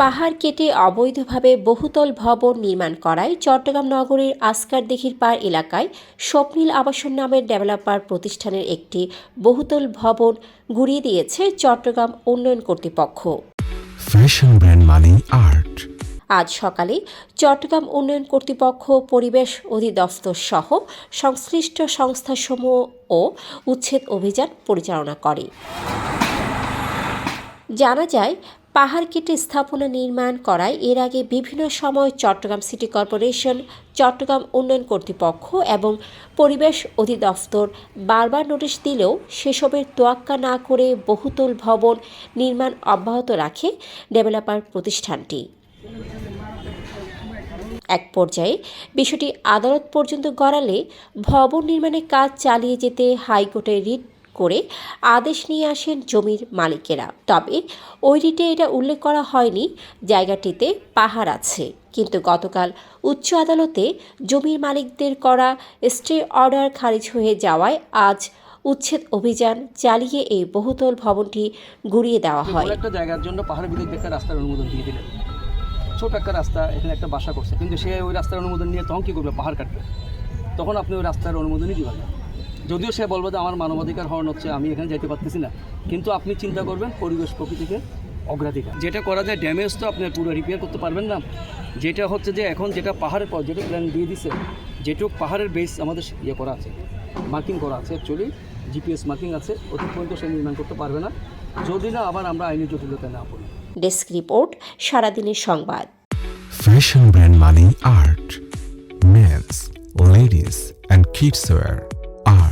পাহাড় কেটে অবৈধভাবে বহুতল ভবন নির্মাণ করায় চট্টগ্রাম নগরীর আসকার দিঘির পাড় এলাকায় স্বপ্নীল আবাসন নামের ডেভেলপার প্রতিষ্ঠানের একটি বহুতল ভবন গুড়িয়ে দিয়েছে চট্টগ্রাম উন্নয়ন কর্তৃপক্ষ। ফ্যাশন ব্র্যান্ড মানে আর্ট আজ সকালে চট্টগ্রাম উন্নয়ন কর্তৃপক্ষ পরিবেশ অধিদপ্তর সহ সংশ্লিষ্ট সংস্থাসমূহ ও উচ্ছেদ অভিযান পরিচালনা করে। জানা যায় পাহাড় কেটে স্থাপনা নির্মাণ করায় এর আগে বিভিন্ন সময় চট্টগ্রাম সিটি কর্পোরেশন, চট্টগ্রাম উন্নয়ন কর্তৃপক্ষ এবং পরিবেশ অধিদপ্তর বারবার নোটিশ দিলেও সেসবের তোয়াক্কা না করে বহুতল ভবন নির্মাণ অব্যাহত রাখে ডেভেলপার প্রতিষ্ঠানটি। এক পর্যায়ে বিষয়টি আদালত পর্যন্ত গড়ালে ভবন নির্মাণের কাজ চালিয়ে যেতে হাইকোর্টে রিট করে আদেশ নিয়ে আসেন জমির মালিকেরা। তবে ওই রিটে এটা উল্লেখ করা হয়নি, জায়গাটিতে পাহাড় আছে। কিন্তু গতকাল উচ্চ আদালতে জমির মালিকদের করা স্টে অর্ডার খারিজ হয়ে যাওয়ায় আজ উচ্ছেদ অভিযান চালিয়ে এই বহুতল ভবনটি গুড়িয়ে দেওয়া হয়। একটা জায়গার জন্য পাহাড়ের ভিতরে একটা রাস্তার অনুমোদন দিয়ে দিলেন। ছোট একটা রাস্তা, এখানে একটা বাসা করছে। কিন্তু সে ওই রাস্তার অনুমোদন নিয়ে তখন কী করবে পাহাড় কাটবে তখন আপনি ওই রাস্তার অনুমোদনই দিবেন না। যদিও সে বলবে যে আমার মানবাধিকার হরণ হচ্ছে আমি এখানে যেতে পারতেছি না। কিন্তু আপনি চিন্তা করবেন পরিবেশ প্রকৃতিকে অগ্রাধিকার। যেটা করা যায় ড্যামেজ তো আপনি পুরো রিপেয়ার করতে পারবেন না। যেটা হচ্ছে যে এখন যেটা পাহাড়ের পর যেটা প্ল্যান দিয়ে দিছে যেটুক পাহাড়ের বেস আমাদের ইয়ে করা আছে মার্কিং করা আছে। অ্যাকচুয়ালি জিপিএস মার্কিং আছে অতি পর্যন্ত সে নির্মাণ করতে পারবে না। যদি না আবার আমরা আইনি জটিলতায় না পড়ি। ডেস্ক রিপোর্ট সারাদিনের সংবাদ। ফ্যাশন ব্র্যান্ড মানে art men's ladies and kids wear art